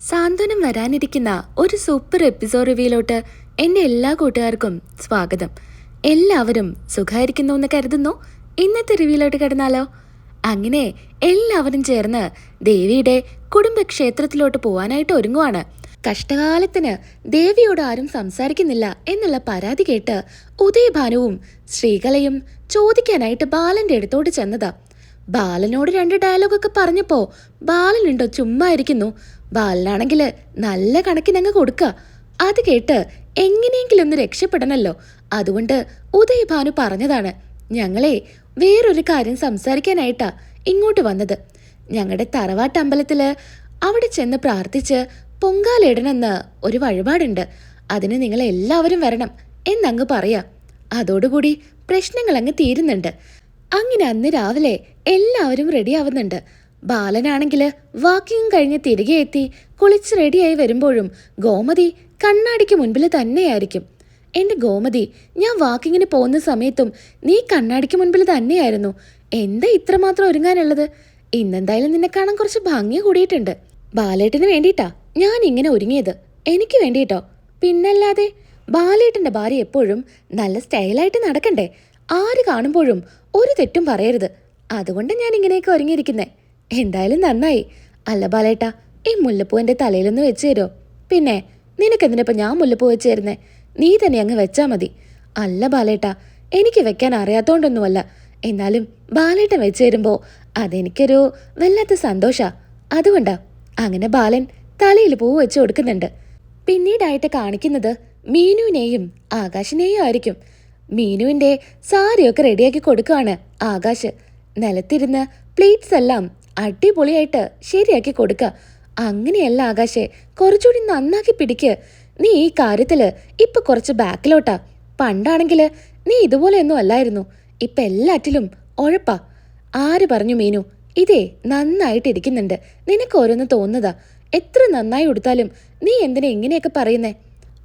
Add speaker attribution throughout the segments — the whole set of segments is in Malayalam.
Speaker 1: സാന്ത്വനം വരാനിരിക്കുന്ന ഒരു സൂപ്പർ എപ്പിസോഡ് റിവ്യൂലോട്ട് എന്റെ എല്ലാ കൂട്ടുകാർക്കും സ്വാഗതം. എല്ലാവരും സുഖമായിരിക്കുന്നു എന്ന് കരുതുന്നു. ഇന്നത്തെ റിവ്യൂലോട്ട് കിടന്നാലോ? അങ്ങനെ എല്ലാവരും ചേർന്ന് ദേവിയുടെ കുടുംബക്ഷേത്രത്തിലോട്ട് പോവാനായിട്ട് ഒരുങ്ങുവാണ്. കഷ്ടകാലത്തിന് ദേവിയോട് ആരും സംസാരിക്കുന്നില്ല എന്നുള്ള പരാതി കേട്ട് ഉദയഭാനുവും ശ്രീകലയും ചോദിക്കാനായിട്ട് ബാലന്റെ അടുത്തോട്ട് ചെന്നതാ. ബാലനോട് രണ്ട് ഡയലോഗൊക്കെ പറഞ്ഞപ്പോ ബാലനുണ്ടോ ചുമ്മാ ഇരിക്കുന്നു ബാലനാണെങ്കിൽ നല്ല കണക്കിനങ്ങ് കൊടുക്കുക അത് കേട്ട് എങ്ങനെയെങ്കിലും ഒന്ന് രക്ഷപ്പെടണല്ലോ. അതുകൊണ്ട് ഉദയഭാനു പറഞ്ഞതാണ്. ഞങ്ങളെ വേറൊരു കാര്യം സംസാരിക്കാനായിട്ടാ ഇങ്ങോട്ട് വന്നത്. ഞങ്ങളുടെ തറവാട്ട് അമ്പലത്തിൽ അവിടെ ചെന്ന് പ്രാർത്ഥിച്ച് പൊങ്കാലിടണമെന്ന് ഒരു വഴിപാടുണ്ട്. അതിന് നിങ്ങൾ എല്ലാവരും വരണം എന്നങ്ങ് പറയാം. അതോടുകൂടി പ്രശ്നങ്ങൾ അങ്ങ് തീരുന്നുണ്ട്. അങ്ങനെ അന്ന് രാവിലെ എല്ലാവരും റെഡി ആവുന്നുണ്ട് ബാലനാണെങ്കിൽ വാക്കിങ് കഴിഞ്ഞ് തിരികെ എത്തി കുളിച്ച് റെഡിയായി വരുമ്പോഴും ഗോമതി കണ്ണാടിക്ക് മുൻപിൽ തന്നെയായിരിക്കും. എന്റെ ഗോമതി ഞാൻ വാക്കിങ്ങിന് പോകുന്ന സമയത്തും നീ കണ്ണാടിക്ക് മുൻപിൽ തന്നെയായിരുന്നു. എന്താ ഇത്രമാത്രം ഒരുങ്ങാനുള്ളത്? ഇന്നെന്തായാലും നിന്നെ കാണാൻ കുറച്ച് ഭംഗി കൂടിയിട്ടുണ്ട്. ബാലേട്ടന് വേണ്ടിയിട്ടാ ഞാൻ ഇങ്ങനെ ഒരുങ്ങിയത്. എനിക്ക് വേണ്ടിയിട്ടോ? പിന്നല്ലാതെ ബാലേട്ടന്റെ ഭാര്യ എപ്പോഴും നല്ല സ്റ്റൈലായിട്ട് നടക്കണ്ടേ? ആര് കാണുമ്പോഴും ഒരു തെറ്റും പറയരുത്. അതുകൊണ്ട് ഞാൻ ഇങ്ങനെയൊക്കെ ഒരുങ്ങിയിരിക്കുന്നേ. എന്തായാലും നന്നായി. അല്ല ബാലേട്ട ഈ മുല്ലപ്പൂ എന്റെ തലയിലൊന്ന് വെച്ച് തരുമോ പിന്നെ നിനക്കെന്തിനപ്പോ ഞാൻ മുല്ലപ്പൂ വെച്ച് തരുന്നേ? നീ തന്നെ അങ്ങ് വെച്ചാ മതി. അല്ല ബാലേട്ട എനിക്ക് വെക്കാൻ അറിയാത്തോണ്ടൊന്നുമല്ല. എന്നാലും ബാലേട്ടൻ വെച്ച് തരുമ്പോ അതെനിക്കൊരു വല്ലാത്ത സന്തോഷാ. അതുകൊണ്ടാ അങ്ങനെ ബാലൻ തലയിൽ പൂ വെച്ച് കൊടുക്കുന്നുണ്ട്. പിന്നീടായിട്ട് കാണിക്കുന്നത് മീനുവിനെയും ആകാശിനെയും ആയിരിക്കും. മീനുവിന്റെ സാരിയൊക്കെ റെഡിയാക്കി കൊടുക്കുകയാണ് ആകാശ്. നിലത്തിരുന്ന് പ്ലേറ്റ്സ് എല്ലാം അടിപൊളിയായിട്ട് ശരിയാക്കി കൊടുക്കുക അങ്ങനെയല്ല ആകാശെ കുറച്ചുകൂടി നന്നാക്കി പിടിക്ക്. നീ ഈ കാര്യത്തിൽ ഇപ്പൊ കുറച്ച് ബാക്കിലോട്ടാ. പണ്ടാണെങ്കിൽ നീ ഇതുപോലെയൊന്നും അല്ലായിരുന്നു. ഇപ്പൊ എല്ലാറ്റിലും ഉഴപ്പാ. ആര് പറഞ്ഞു മീനു? ഇതേ നന്നായിട്ട് ഇരിക്കുന്നുണ്ട് നിനക്ക് ഓരോന്ന് തോന്നുന്നതാ. എത്ര നന്നായി കൊടുത്താലും നീ എന്തിനാ ഇങ്ങനെയൊക്കെ പറയുന്നേ?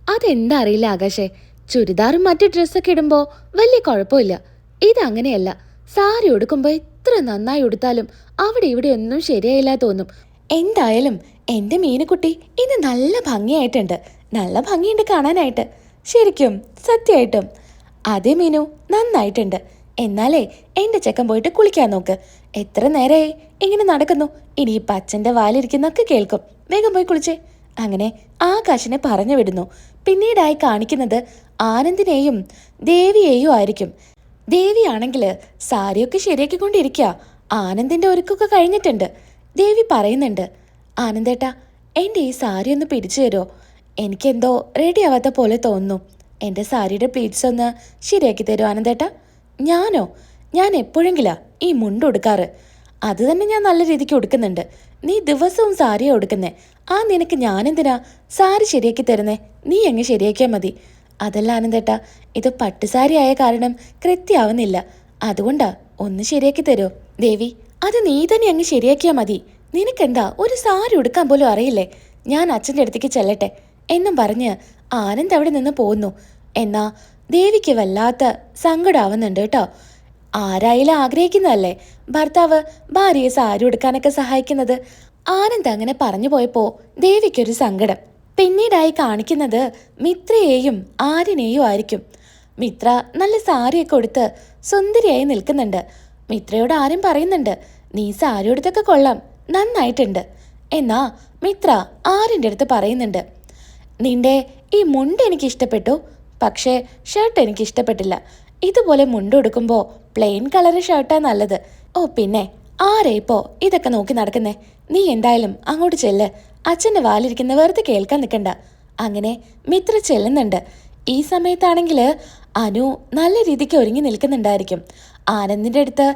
Speaker 1: അതെന്താ അറിയില്ല ആകാശേ. ചുരിദാറും മറ്റു ഡ്രസ്സൊക്കെ ഇടുമ്പോൾ വലിയ കുഴപ്പമില്ല. ഇതങ്ങനെയല്ല. സാരി ഉടുക്കുമ്പോ എത്ര നന്നായി ഉടുത്താലും അവിടെ ഇവിടെ ഒന്നും ശരിയായില്ല തോന്നും. എന്തായാലും എന്റെ മീനുകുട്ടി ഇത് നല്ല ഭംഗിയായിട്ടുണ്ട്. നല്ല ഭംഗിയുണ്ട് കാണാനായിട്ട്. ശരിക്കും സത്യമായിട്ടും. അതേ മീനു നന്നായിട്ടുണ്ട്. എന്നാലേ എന്റെ ചെക്കൻ പോയിട്ട് കുളിക്കാൻ നോക്ക്. എത്ര നേരമായി ഇങ്ങനെ നടക്കുന്നു. ഇനി ഈ പച്ചന്റെ വാലിരിക്കുന്നൊക്കെ കേൾക്കും. വേഗം പോയി കുളിച്ചേ. അങ്ങനെ ആകാശിനെ പറഞ്ഞു വിടുന്നു. പിന്നീടായി കാണിക്കുന്നത് ആനന്ദിനെയും ദേവിയെയും ആയിരിക്കും. ദേവിയാണെങ്കിൽ സാരിയൊക്കെ ശരിയാക്കി ശരിയാക്കിക്കൊണ്ടിരിക്കുക. ആനന്ദിന്റെ ഒരുക്കൊക്കെ കഴിഞ്ഞിട്ടുണ്ട്. ദേവി പറയുന്നുണ്ട് ആനന്ദേട്ടാ എന്റെ ഈ സാരി ഒന്ന് പിടിച്ചു തരുമോ എനിക്കെന്തോ റെഡി ആവാത്ത പോലെ തോന്നുന്നു. എന്റെ സാരിയുടെ പ്ലീറ്റ്സ് ഒന്ന് ശരിയാക്കി തരുമോ ആനന്ദേട്ടാ? ഞാനോ? ഞാൻ എപ്പോഴെങ്കിലാ ഈ മുണ്ട് ഉടുക്കാറ്? അത് തന്നെ ഞാൻ നല്ല രീതിക്ക് ഉടുക്കുന്നുണ്ട്. നീ ദിവസവും സാരിയാ ഉടുക്കുന്നേ. ആ നിനക്ക് ഞാനെന്തിനാ സാരി ശരിയാക്കി തരുന്നേ? നീ അങ്ങ് ശരിയാക്കിയാൽ മതി. അതല്ല ആനന്ദേട്ടാ ഇത് പട്ടുസാരി ആയ കാരണം കൃത്യാവുന്നില്ല. അതുകൊണ്ടാ ഒന്ന് ശരിയാക്കി തരുമോ ദേവി അത് നീ തന്നെ അങ്ങ് ശരിയാക്കിയാൽ മതി. നിനക്കെന്താ ഒരു സാരി ഉടുക്കാൻ പോലും അറിയില്ലേ? ഞാൻ അച്ഛന്റെ അടുത്തേക്ക് ചെല്ലട്ടെ. എന്നും പറഞ്ഞ് ആനന്ദ് അവിടെ നിന്ന് പോന്നു. എന്നാ ദേവിക്ക് വല്ലാത്ത സങ്കടാവുന്നുണ്ട് കേട്ടോ. ആരായാലും ആഗ്രഹിക്കുന്നതല്ലേ? ഭർത്താവ് ഭാര്യയെ സാരി ഉടുക്കാനൊക്കെ സഹായിക്കുന്നത് ആനന്ദ് അങ്ങനെ പറഞ്ഞു പോയപ്പോ ദേവിക്കൊരു സങ്കടം. പിന്നീടായി കാണിക്കുന്നത് മിത്രയെയും ആര്യനെയും ആയിരിക്കും. മിത്ര നല്ല സാരിയൊക്കെ ഉടുത്ത് സുന്ദരിയായി നിൽക്കുന്നുണ്ട്. മിത്രയോട് ആരും പറയുന്നുണ്ട് നീ സാരി ഉടുത്തൊക്കെ കൊള്ളാം നന്നായിട്ടുണ്ട്. എന്നാ മിത്ര ആര്യന്റെ അടുത്ത് പറയുന്നുണ്ട് നിന്റെ ഈ മുണ്ട് എനിക്ക് ഇഷ്ടപ്പെട്ടു പക്ഷേ ഷർട്ട് എനിക്ക് ഇഷ്ടപ്പെട്ടില്ല. ഇതുപോലെ മുണ്ട് ഉടുക്കുമ്പോൾ പ്ലെയിൻ കളർ ഷർട്ടാണ് നല്ലത്. ഓ പിന്നെ ആരെ ഇപ്പോ ഇതൊക്കെ നോക്കി നടക്കുന്നേ? നീ എന്തായാലും അങ്ങോട്ട് ചെല്ല്. അച്ഛന്റെ വാലിരിക്കുന്ന വെറുതെ കേൾക്കാൻ നിൽക്കണ്ട അങ്ങനെ മിത്ര ചെല്ലുന്നുണ്ട്. ഈ സമയത്താണെങ്കിൽ അനു നല്ല രീതിക്ക് ഒരുങ്ങി നിൽക്കുന്നുണ്ടായിരിക്കും. ആനന്ദിന്റെ അടുത്ത്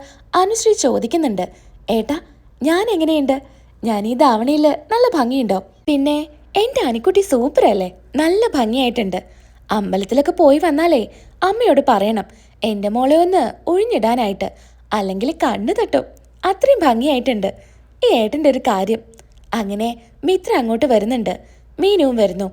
Speaker 1: അനുശ്രീ ചോദിക്കുന്നുണ്ട്. ഏട്ടാ ഞാൻ എങ്ങനെയുണ്ട്? ഞാൻ ഈ ധാവണിയിൽ നല്ല ഭംഗിയുണ്ടോ? പിന്നെ എന്റെ അനിക്കുട്ടി സൂപ്പർ അല്ലേ നല്ല ഭംഗിയായിട്ടുണ്ട്. അമ്പലത്തിലൊക്കെ പോയി വന്നാലേ അമ്മയോട് പറയണം. എന്റെ മോളെ ഒന്ന് ഒഴിഞ്ഞിടാനായിട്ട്. അല്ലെങ്കിൽ കണ്ണു തട്ടും. അത്രയും ഭംഗിയായിട്ടുണ്ട്. ഈ ഏട്ടന്റെ ഒരു കാര്യം. അങ്ങനെ മിത്ര അങ്ങോട്ട് വരുന്നുണ്ട്. മീനുവും വരുന്നു.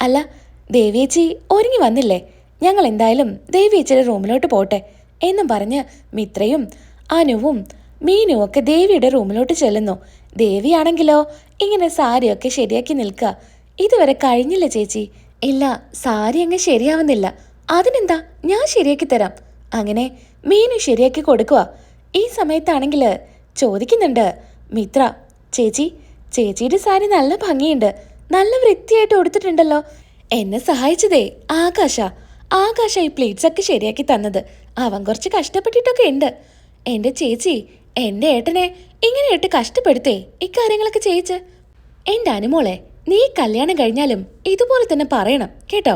Speaker 1: അല്ല ദേവിയേച്ചി ഒരുങ്ങി വന്നില്ലേ? ഞങ്ങൾ എന്തായാലും ദേവിയേച്ചിയുടെ റൂമിലോട്ട് പോട്ടെ എന്നും പറഞ്ഞ് മിത്രയും അനുവും മീനും ഒക്കെ ദേവിയുടെ റൂമിലോട്ട് ചെല്ലുന്നു. ദേവിയാണെങ്കിലോ ഇങ്ങനെ സാരിയൊക്കെ ശരിയാക്കി നിൽക്കുക. ഇതുവരെ കഴിഞ്ഞില്ല ചേച്ചി. ഇല്ല സാരി അങ്ങ് ശരിയാവുന്നില്ല. അതിനെന്താ? ഞാൻ ശരിയാക്കി തരാം. അങ്ങനെ മീനു ശരിയാക്കി കൊടുക്കുക. ഈ സമയത്താണെങ്കിൽ ചോദിക്കുന്നുണ്ട് മിത്ര ചേച്ചി ചേച്ചിയുടെ സാരി നല്ല ഭംഗിയുണ്ട്. നല്ല വൃത്തിയായിട്ട് കൊടുത്തിട്ടുണ്ടല്ലോ എന്നെ സഹായിച്ചതേ ആകാശ. ആകാശ ഈ പ്ലേറ്റ്സ് ഒക്കെ ശരിയാക്കി തന്നത്. അവൻ കുറച്ച് കഷ്ടപ്പെട്ടിട്ടൊക്കെ ഉണ്ട്. എന്റെ ചേച്ചി എന്റെ ഏട്ടനെ ഇട്ട് കഷ്ടപ്പെടുത്തേ ഇക്കാര്യങ്ങളൊക്കെ ചേച്ച് എന്റെ അനുമോളെ നീ കല്യാണം കഴിഞ്ഞാലും ഇതുപോലെ തന്നെ പറയണം കേട്ടോ?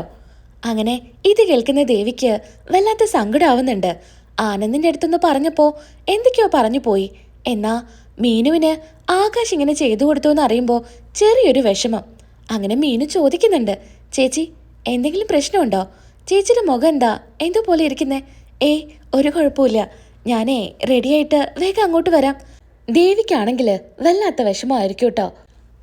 Speaker 1: അങ്ങനെ ഇത് കേൾക്കുന്ന ദേവിക്ക് വല്ലാത്ത സങ്കടമാവുന്നുണ്ട് ആനന്ദിന്റെ അടുത്തൊന്ന് പറഞ്ഞപ്പോ എന്തൊക്കെയോ പറഞ്ഞു പോയി. എന്നാ മീനുവിന് ആകാശ് ഇങ്ങനെ ചെയ്തു കൊടുത്തു എന്ന് അറിയുമ്പോൾ ചെറിയൊരു വിഷമം. അങ്ങനെ മീനു ചോദിക്കുന്നുണ്ട് ചേച്ചി എന്തെങ്കിലും പ്രശ്നമുണ്ടോ? ചേച്ചിയുടെ മുഖം എന്താ? എന്തോ പോലെ ഇരിക്കുന്നേ? ഏയ് ഒരു കുഴപ്പമില്ല. ഞാനേ റെഡിയായിട്ട് വേഗം അങ്ങോട്ട് വരാം. ദേവിക്കാണെങ്കിൽ വല്ലാത്ത വിഷമമായിരിക്കും കേട്ടോ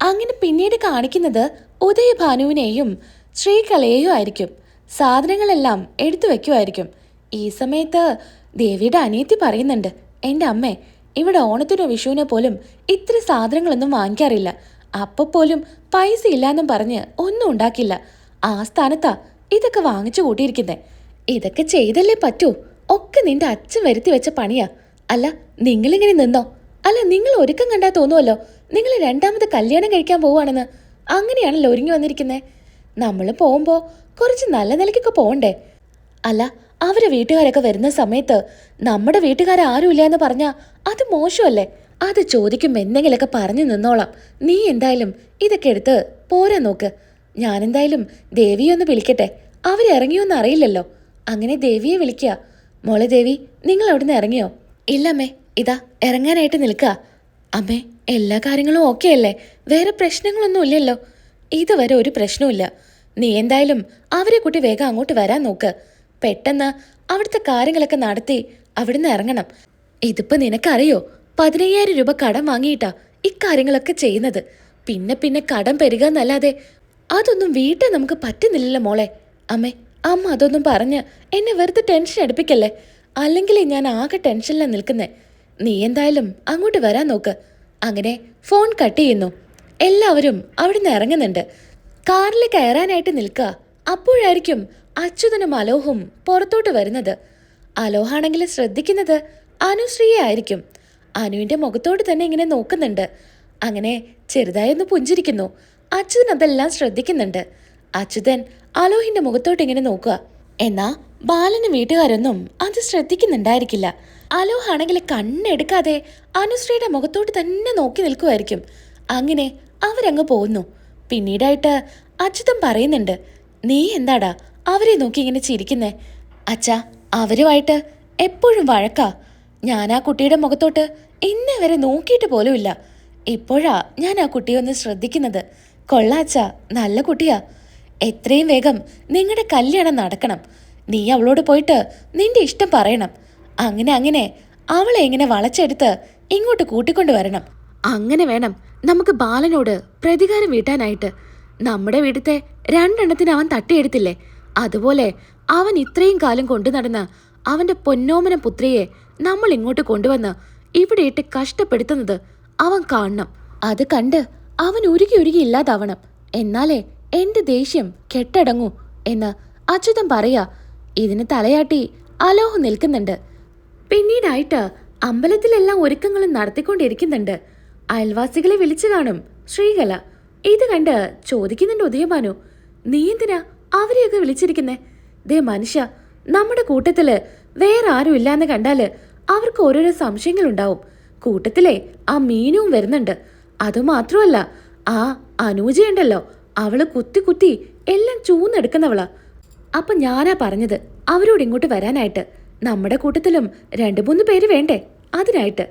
Speaker 1: അങ്ങനെ പിന്നീട് കാണിക്കുന്നത് ഉദയഭാനുവിനെയും ശ്രീകലയെയും ആയിരിക്കും. സാധനങ്ങളെല്ലാം എടുത്തു വെക്കുമായിരിക്കും. ഈ സമയത്ത് ദേവിയുടെ അനിയത്തി പറയുന്നുണ്ട് എന്റെ അമ്മേ ഇവിടെ ഓണത്തിനോ വിഷുവിനോ പോലും ഇത്ര സാധനങ്ങളൊന്നും വാങ്ങിക്കാറില്ല. അപ്പോൾ പോലും പൈസ ഇല്ലാന്നും പറഞ്ഞ് ഒന്നും ഉണ്ടാക്കില്ല. ആ സ്ഥാനത്താ ഇതൊക്കെ വാങ്ങിച്ചു കൂട്ടിയിരിക്കുന്നേ. ഇതൊക്കെ ചെയ്തല്ലേ പറ്റൂ? ഒക്കെ നിന്റെ അച്ഛൻ വരുത്തി വെച്ച പണിയാ. അല്ല നിങ്ങളിങ്ങനെ നിന്നോ? അല്ല നിങ്ങൾ ഒരുക്കം കണ്ടാ തോന്നുമല്ലോ നിങ്ങൾ രണ്ടാമത് കല്യാണം കഴിക്കാൻ പോവുകയാണെന്ന് അങ്ങനെയാണല്ലോ ഒരുങ്ങി വന്നിരിക്കുന്നേ. നമ്മൾ പോകുമ്പോൾ കുറച്ച് നല്ല നിലയ്ക്കൊക്കെ പോകണ്ടേ അല്ല അവരെ വീട്ടുകാരൊക്കെ വരുന്ന സമയത്ത് നമ്മുടെ വീട്ടുകാരാരുമില്ല എന്ന് പറഞ്ഞാൽ അത് മോശമല്ലേ? അത് ചോദിക്കും എന്തെങ്കിലുമൊക്കെ പറഞ്ഞു നിന്നോളാം. നീ എന്തായാലും ഇതൊക്കെ എടുത്ത് പോരാ നോക്ക്. ഞാനെന്തായാലും ദേവിയെ ഒന്ന് വിളിക്കട്ടെ. അവരിറങ്ങിയോന്ന് അറിയില്ലല്ലോ. അങ്ങനെ ദേവിയെ വിളിക്കുക മോളെ ദേവി നിങ്ങൾ അവിടുന്ന് ഇറങ്ങിയോ? ഇല്ലമ്മേ ഇതാ ഇറങ്ങാനായിട്ട് നിൽക്കുക അമ്മേ എല്ലാ കാര്യങ്ങളും ഓക്കെ അല്ലേ? വേറെ പ്രശ്നങ്ങളൊന്നും ഇല്ലല്ലോ. ഇതുവരെ ഒരു പ്രശ്നവുമില്ല. നീ എന്തായാലും അവരെ കൂട്ടി വേഗം അങ്ങോട്ട് വരാൻ നോക്ക്. പെട്ടെന്ന് അവിടുത്തെ കാര്യങ്ങളൊക്കെ നടത്തി അവിടുന്ന് ഇറങ്ങണം. ഇതിപ്പോ നിനക്കറിയോ? പതിനയ്യായിരം രൂപ കടം വാങ്ങിയിട്ടാ ഇക്കാര്യങ്ങളൊക്കെ ചെയ്യുന്നത്. പിന്നെ പിന്നെ കടം പെരുക എന്നല്ലാതെ അതൊന്നും വീട്ടിൽ നമുക്ക് പറ്റുന്നില്ലല്ലോ മോളെ. അമ്മേ അമ്മ അതൊന്നും പറഞ്ഞ് എന്നെ വെറുതെ ടെൻഷൻ അടുപ്പിക്കല്ലേ? അല്ലെങ്കിൽ ഞാൻ ആകെ ടെൻഷനിലാണ് നിൽക്കുന്നേ. നീ എന്തായാലും അങ്ങോട്ട് വരാൻ നോക്ക്. അങ്ങനെ ഫോൺ കട്ട് ചെയ്യുന്നു. എല്ലാവരും അവിടുന്ന് ഇറങ്ങുന്നുണ്ട്. കാറിൽ കയറാനായിട്ട് നിൽക്കുക അപ്പോഴായിരിക്കും അച്യുതനും അലോഹും പുറത്തോട്ട് വരുന്നത്. അലോഹാണെങ്കിൽ ശ്രദ്ധിക്കുന്നത് അനുശ്രീയെ ആയിരിക്കും. അനുവിന്റെ മുഖത്തോട് തന്നെ ഇങ്ങനെ നോക്കുന്നുണ്ട്. അങ്ങനെ ചെറുതായി പുഞ്ചിരിക്കുന്നു. അച്യുതൻ അതെല്ലാം ശ്രദ്ധിക്കുന്നുണ്ട്. അച്യുതൻ അലോഹിന്റെ മുഖത്തോട്ട് ഇങ്ങനെ നോക്കുക. എന്നാ ബാലന് വീട്ടുകാരൊന്നും അത് ശ്രദ്ധിക്കുന്നുണ്ടായിരിക്കില്ല. അലോഹാണെങ്കിൽ കണ്ണെടുക്കാതെ അനുശ്രീയുടെ മുഖത്തോട്ട് തന്നെ നോക്കി നിൽക്കുമായിരിക്കും. അങ്ങനെ അവരങ്ങ് പോകുന്നു പിന്നീടായിട്ട് അച്യുതൻ പറയുന്നുണ്ട് നീ എന്താടാ അവരെ നോക്കി ഇങ്ങനെ ചിരിക്കുന്നേ. അച്ഛാ അവരുമായിട്ട് എപ്പോഴും വഴക്കാ. ഞാൻ ആ കുട്ടിയുടെ മുഖത്തോട്ട് ഇന്നേ വരെ നോക്കിയിട്ട് പോലുമില്ല ഇപ്പോഴാ ഞാൻ ആ കുട്ടിയെ ഒന്ന് ശ്രദ്ധിക്കുന്നത്. കൊള്ളാച്ച നല്ല കുട്ടിയാ. എത്രയും വേഗം നിങ്ങളുടെ കല്യാണം നടക്കണം. നീ അവളോട് പോയിട്ട് നിന്റെ ഇഷ്ടം പറയണം. അങ്ങനെ അങ്ങനെ അവളെ ഇങ്ങനെ വളച്ചെടുത്ത് ഇങ്ങോട്ട് കൂട്ടിക്കൊണ്ടു വരണം. അങ്ങനെ വേണം നമുക്ക് ബാലനോട് പ്രതികാരം വീട്ടാനായിട്ട്. നമ്മുടെ വീട്ടത്തെ രണ്ടെണ്ണത്തിന് അവൻ തട്ടിയെടുത്തില്ലേ? അതുപോലെ അവൻ ഇത്രയും കാലം കൊണ്ടു നടന്ന അവന്റെ പൊന്നോമന പുത്രിയെ നമ്മൾ ഇങ്ങോട്ട് കൊണ്ടുവന്ന് ഇവിടെ ഇട്ട് കഷ്ടപ്പെടുത്തുന്നത് അവൻ കാണണം. അത് കണ്ട് അവൻ ഉരുകി ഉരുകി ഇല്ലാതാവണം. എന്നാലേ എന്റെ ദേഷ്യം കെട്ടടങ്ങൂ എന്ന് അച്യുതൻ പറയാ. ഇതിന് തലയാട്ടി അലോഹ് നിൽക്കുന്നുണ്ട്. പിന്നീടായിട്ട് അമ്പലത്തിലെല്ലാം ഒരുക്കങ്ങളും നടത്തിക്കൊണ്ടിരിക്കുന്നുണ്ട്. അയൽവാസികളെ വിളിച്ചു കാണും. ശ്രീകല ഇത് കണ്ട് ചോദിക്കുന്നുണ്ട് ഉദയഭാനു നീ എന്തിനാ അവരെയൊക്കെ വിളിച്ചിരിക്കുന്നേ. ദേ മനുഷ്യ നമ്മുടെ കൂട്ടത്തിൽ വേറെ ആരും ഇല്ലാന്ന് കണ്ടാൽ അവർക്ക് ഓരോരോ സംശയങ്ങൾ ഉണ്ടാവും കൂട്ടത്തിലെ ആ മീനുവും വരുന്നുണ്ട്. അതുമാത്രമല്ല ആ അനൂജയുണ്ടല്ലോ അവൾ കുത്തി കുത്തി എല്ലാം ചൂന്നെടുക്കുന്നവളാ. അപ്പൊ ഞാനാ പറഞ്ഞത് അവരോട് ഇങ്ങോട്ട് വരാനായിട്ട്. നമ്മുടെ കൂട്ടത്തിലും രണ്ടു മൂന്ന് പേര് വേണ്ടേ അതിനായിട്ട്.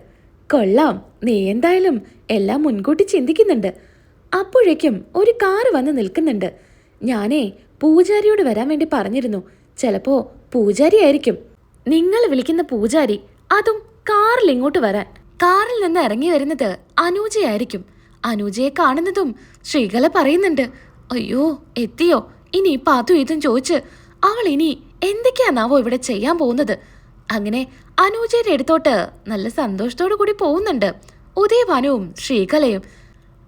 Speaker 1: കൊള്ളാം നീ എന്തായാലും എല്ലാം മുൻകൂട്ടി ചിന്തിക്കുന്നുണ്ട്. അപ്പോഴേക്കും ഒരു കാറ് വന്ന് നിൽക്കുന്നുണ്ട്. ഞാനേ പൂജാരിയോട് വരാൻ വേണ്ടി പറഞ്ഞിരുന്നു. ചിലപ്പോ പൂജാരി ആയിരിക്കും. നിങ്ങൾ വിളിക്കുന്ന പൂജാരി അതും കാറിൽ ഇങ്ങോട്ട് വരാൻ. കാറിൽ നിന്ന് ഇറങ്ങി വരുന്നത് അനൂജയായിരിക്കും. അനൂജയെ കാണുന്നതും ശ്രീകല പറയുന്നുണ്ട്. അയ്യോ എത്തിയോ? ഇനി പാത്തു അതും ഇതും ചോദിച്ച് അവൾ ഇനി എന്തൊക്കെയാണാവോ ഇവിടെ ചെയ്യാൻ പോകുന്നത്? അങ്ങനെ അനൂജയുടെ അടുത്തോട്ട് നല്ല സന്തോഷത്തോടു കൂടി പോകുന്നുണ്ട്. ഉദയഭാനുവും ശ്രീകലയും.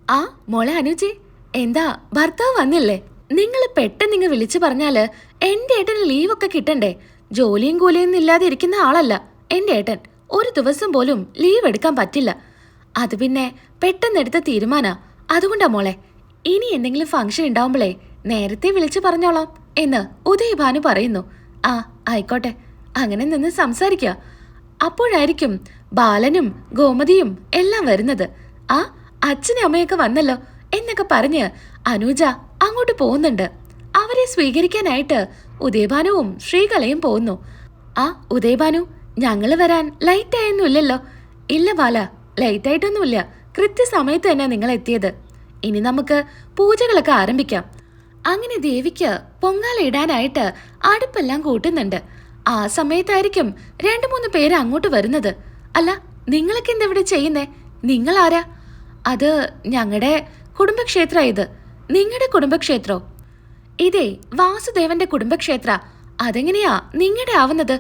Speaker 1: ആ മോളെ അനുജി എന്താ ഭർത്താവ് വന്നില്ലേ? നിങ്ങൾ പെട്ടെന്ന് ഇങ്ങ് വിളിച്ചു പറഞ്ഞാൽ എന്റെ ഏട്ടന് ലീവൊക്കെ കിട്ടണ്ടേ? ജോലിയും കൂലിയൊന്നും ഇല്ലാതെ ഇരിക്കുന്ന ആളല്ല എന്റെ ഏട്ടൻ. ഒരു ദിവസം പോലും ലീവ് എടുക്കാൻ പറ്റില്ല. അത് പിന്നെ പെട്ടെന്ന് എടുത്ത തീരുമാനാ. അതുകൊണ്ടാ മോളെ ഇനി എന്തെങ്കിലും ഫംഗ്ഷൻ ഉണ്ടാവുമ്പളേ നേരത്തെ വിളിച്ചു പറഞ്ഞോളാം എന്ന് ഉദയഭാനു പറയുന്നു. ആ ആയിക്കോട്ടെ. അങ്ങനെ നിന്ന് സംസാരിക്കുക അപ്പോഴായിരിക്കും ബാലനും ഗോമതിയും എല്ലാം വരുന്നത്. ആ അച്ഛനും അമ്മയൊക്കെ വന്നല്ലോ എന്നൊക്കെ പറഞ്ഞ് അനുജ അങ്ങോട്ട് പോകുന്നുണ്ട്. അവരെ സ്വീകരിക്കാനായിട്ട് ഉദയഭാനുവും ശ്രീകലയും പോകുന്നു. ആ ഉദയഭാനു ഞങ്ങൾ വരാൻ ലൈറ്റ് ആയൊന്നുമില്ലല്ലോ. ഇല്ല ബാല ലൈറ്റ് ആയിട്ടൊന്നുമില്ല. കൃത്യസമയത്ത് തന്നെ നിങ്ങൾ എത്തിയത് ഇനി നമുക്ക് പൂജകളൊക്കെ ആരംഭിക്കാം. അങ്ങനെ ദേവിക്ക് പൊങ്കാല ഇടാനായിട്ട് അടുപ്പെല്ലാം കൂട്ടുന്നുണ്ട്. ആ സമയത്തായിരിക്കും രണ്ടു മൂന്ന് പേര് അങ്ങോട്ട് വരുന്നത്. അല്ല നിങ്ങളൊക്കെ എന്തെവിടെ ചെയ്യുന്നേ? നിങ്ങളാരാ? അത് ഞങ്ങളുടെ കുടുംബക്ഷേത്ര ഇത്. നിങ്ങളുടെ കുടുംബക്ഷേത്രോ? ഇതേ വാസുദേവന്റെ കുടുംബക്ഷേത്ര അതെങ്ങനെയാ നിങ്ങളുടെ ആവുന്നത്?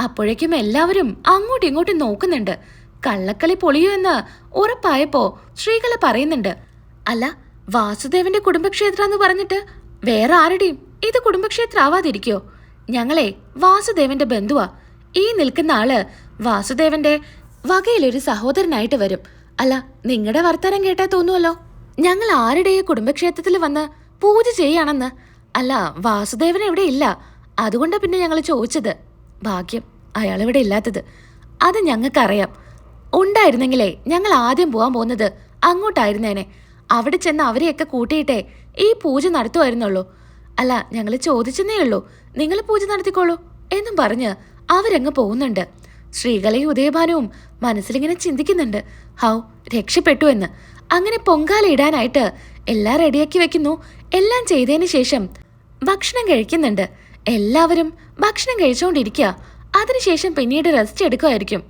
Speaker 1: അപ്പോഴേക്കും എല്ലാവരും അങ്ങോട്ടും ഇങ്ങോട്ടും നോക്കുന്നുണ്ട്. കള്ളക്കളി പൊളിയോ എന്ന് ഉറപ്പായപ്പോ ശ്രീകല പറയുന്നുണ്ട്. അല്ല വാസുദേവന്റെ കുടുംബക്ഷേത്ര എന്ന് പറഞ്ഞിട്ട് വേറെ ആരുടെയും ഇത് കുടുംബക്ഷേത്ര ആവാതിരിക്കോ? ഞങ്ങളെ വാസുദേവന്റെ ബന്ധുവാ. ഈ നിൽക്കുന്ന ആൾ വാസുദേവന്റെ വകയിലൊരു സഹോദരനായിട്ട് വരും. അല്ല നിങ്ങളുടെ വർത്തമാനം കേട്ടാ തോന്നുമല്ലോ ഞങ്ങൾ ആരുടെയോ കുടുംബക്ഷേത്രത്തിൽ വന്ന് പൂജ ചെയ്യാണെന്ന് അല്ല വാസുദേവൻ ഇവിടെ ഇല്ല. അതുകൊണ്ട് പിന്നെ ഞങ്ങൾ ചോദിച്ചത്. ഭാഗ്യം അയാൾ ഇവിടെ ഇല്ലാത്തത്. അത് ഞങ്ങൾക്കറിയാം. ഉണ്ടായിരുന്നെങ്കിലേ ഞങ്ങൾ ആദ്യം പോകാൻ പോകുന്നത് അങ്ങോട്ടായിരുന്നേനെ. അവിടെ ചെന്ന് അവരെയൊക്കെ കൂട്ടിയിട്ടേ ഈ പൂജ നടത്തുമായിരുന്നുള്ളൂ. അല്ല ഞങ്ങൾ ചോദിച്ചെന്നേ ഉള്ളൂ. നിങ്ങൾ പൂജ നടത്തിക്കോളൂ എന്നും പറഞ്ഞ് അവരങ്ങ് പോകുന്നുണ്ട്. ശ്രീകലയും ഉദയഭാനവും മനസ്സിലിങ്ങനെ ചിന്തിക്കുന്നുണ്ട്. ഹൗ രക്ഷപ്പെട്ടു എന്ന്. അങ്ങനെ പൊങ്കാല ഇടാനായിട്ട് എല്ലാം റെഡിയാക്കി വെക്കുന്നു. എല്ലാം ചെയ്തതിന് ശേഷം ഭക്ഷണം കഴിക്കുന്നുണ്ട്. എല്ലാവരും ഭക്ഷണം കഴിച്ചുകൊണ്ടിരിക്കുക അതിനുശേഷം പിന്നീട് റെസ്റ്റ് എടുക്കുമായിരിക്കും.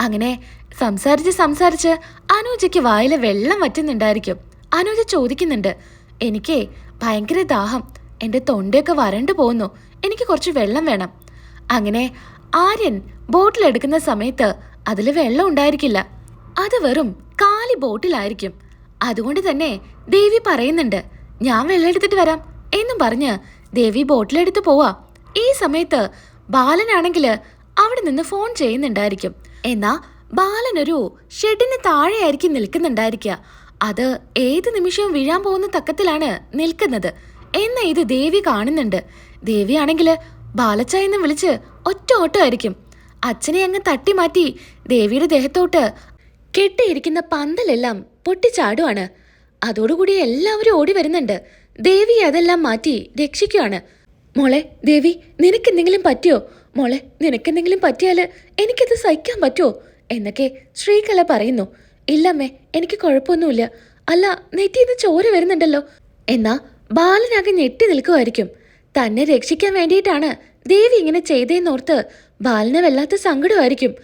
Speaker 1: അങ്ങനെ സംസാരിച്ച് സംസാരിച്ച് അനൂജയ്ക്ക് വായിലെ വെള്ളം വറ്റുന്നുണ്ടായിരിക്കും. അനൂജ ചോദിക്കുന്നുണ്ട് എനിക്ക് ഭയങ്കര ദാഹം. എന്റെ തൊണ്ടയൊക്കെ വരണ്ടു പോകുന്നു. എനിക്ക് കുറച്ച് വെള്ളം വേണം. അങ്ങനെ ആര്യൻ ബോട്ടിൽ എടുക്കുന്ന സമയത്ത് അതിൽ വെള്ളം ഉണ്ടായിരിക്കില്ല. അത് വെറും കാലി ബോട്ടിലായിരിക്കും. അതുകൊണ്ട് തന്നെ ദേവി പറയുന്നുണ്ട് ഞാൻ വെള്ളം എടുത്തിട്ട് വരാം എന്നും പറഞ്ഞ് ദേവി ബോട്ടിലെടുത്ത് പോവാ. ഈ സമയത്ത് ബാലനാണെങ്കിൽ അവിടെ നിന്ന് ഫോൺ ചെയ്യുന്നുണ്ടായിരിക്കും. എന്നാ ബാലൻ ഒരു ഷെഡിന് താഴെയായിരിക്കും നിൽക്കുന്നുണ്ടായിരിക്കുക അത് ഏത് നിമിഷവും വീഴാൻ പോകുന്ന തക്കത്തിലാണ് നിൽക്കുന്നത് എന്ന ഇത് ദേവി കാണുന്നുണ്ട്. ദേവിയാണെങ്കിൽ ബാലച്ചായെന്ന് വിളിച്ച് ഒറ്റ ഓട്ടമായിരിക്കും. അച്ഛനെ അങ്ങ് തട്ടി മാറ്റി ദേവിയുടെ ദേഹത്തോട്ട് കെട്ടിയിരിക്കുന്ന പന്തലെല്ലാം പൊട്ടിച്ചാടുവാണ്. അതോടുകൂടി എല്ലാവരും ഓടി വരുന്നുണ്ട്. ദേവി അതെല്ലാം മാറ്റി രക്ഷിക്കുവാണ്. മോളെ ദേവി നിനക്കെന്തെങ്കിലും പറ്റിയോ? മോളെ നിനക്കെന്തെങ്കിലും പറ്റിയാൽ എനിക്കത് സഹിക്കാൻ പറ്റുമോ എന്നൊക്കെ ശ്രീകല പറയുന്നു. ഇല്ലമ്മേ എനിക്ക് കുഴപ്പമൊന്നുമില്ല. അല്ല നെറ്റിന്ന് ചോര വരുന്നുണ്ടല്ലോ. എന്നാ ബാലനാകെ ഞെട്ടി നിൽക്കുമായിരിക്കും തന്നെ രക്ഷിക്കാൻ വേണ്ടിയിട്ടാണ് ദേവി ഇങ്ങനെ ചെയ്തേന്നോർത്ത് ബാലിനെ വല്ലാത്ത സങ്കടമായിരിക്കും.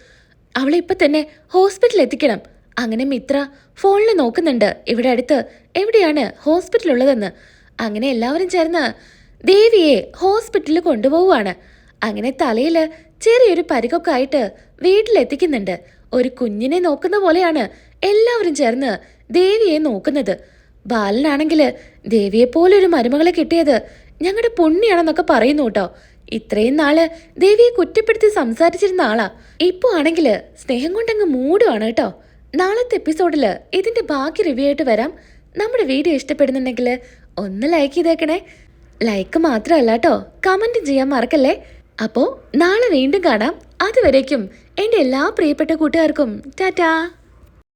Speaker 1: അവളെ ഇപ്പൊ തന്നെ ഹോസ്പിറ്റലിൽ എത്തിക്കണം അങ്ങനെ മിത്ര ഫോണിൽ നോക്കുന്നുണ്ട്. ഇവിടെ അടുത്ത് എവിടെയാണ് ഹോസ്പിറ്റൽ ഉള്ളതെന്ന് അങ്ങനെ എല്ലാവരും ചേർന്ന് ദേവിയെ ഹോസ്പിറ്റലിൽ കൊണ്ടുപോവുകയാണ് അങ്ങനെ തലയിൽ ചെറിയൊരു പരികൊക്കെ ആയിട്ട് വീട്ടിലെത്തിക്കുന്നുണ്ട്. ഒരു കുഞ്ഞിനെ നോക്കുന്ന പോലെയാണ് എല്ലാവരും ചേർന്ന് ദേവിയെ നോക്കുന്നത്. ബാലനാണെങ്കിൽ ദേവിയെ പോലെ ഒരു മരുമകളെ കിട്ടിയത് ഞങ്ങളുടെ പുണ്യാണെന്നൊക്കെ പറയുന്നു കേട്ടോ. ഇത്രയും നാൾ ദേവിയെ കുറ്റപ്പെടുത്തി സംസാരിച്ചിരുന്ന ആളാ. ഇപ്പൊ ആണെങ്കിൽ സ്നേഹം കൊണ്ടങ്ങ് മൂടുവാണ് കേട്ടോ. നാളത്തെ എപ്പിസോഡിൽ ഇതിന്റെ ബാക്കി റിവ്യൂ ആയിട്ട് വരാം. നമ്മുടെ വീഡിയോ ഇഷ്ടപ്പെടുന്നുണ്ടെങ്കിൽ ഒന്ന് ലൈക്ക് ചെയ്തേക്കണേ. ലൈക്ക് മാത്രമല്ല കേട്ടോ കമന്റ് ചെയ്യാൻ മറക്കല്ലേ? അപ്പോൾ നാളെ വീണ്ടും കാണാം. അതുവരേക്കും എന്റെ എല്ലാ പ്രിയപ്പെട്ട കൂട്ടുകാർക്കും ടാറ്റാ.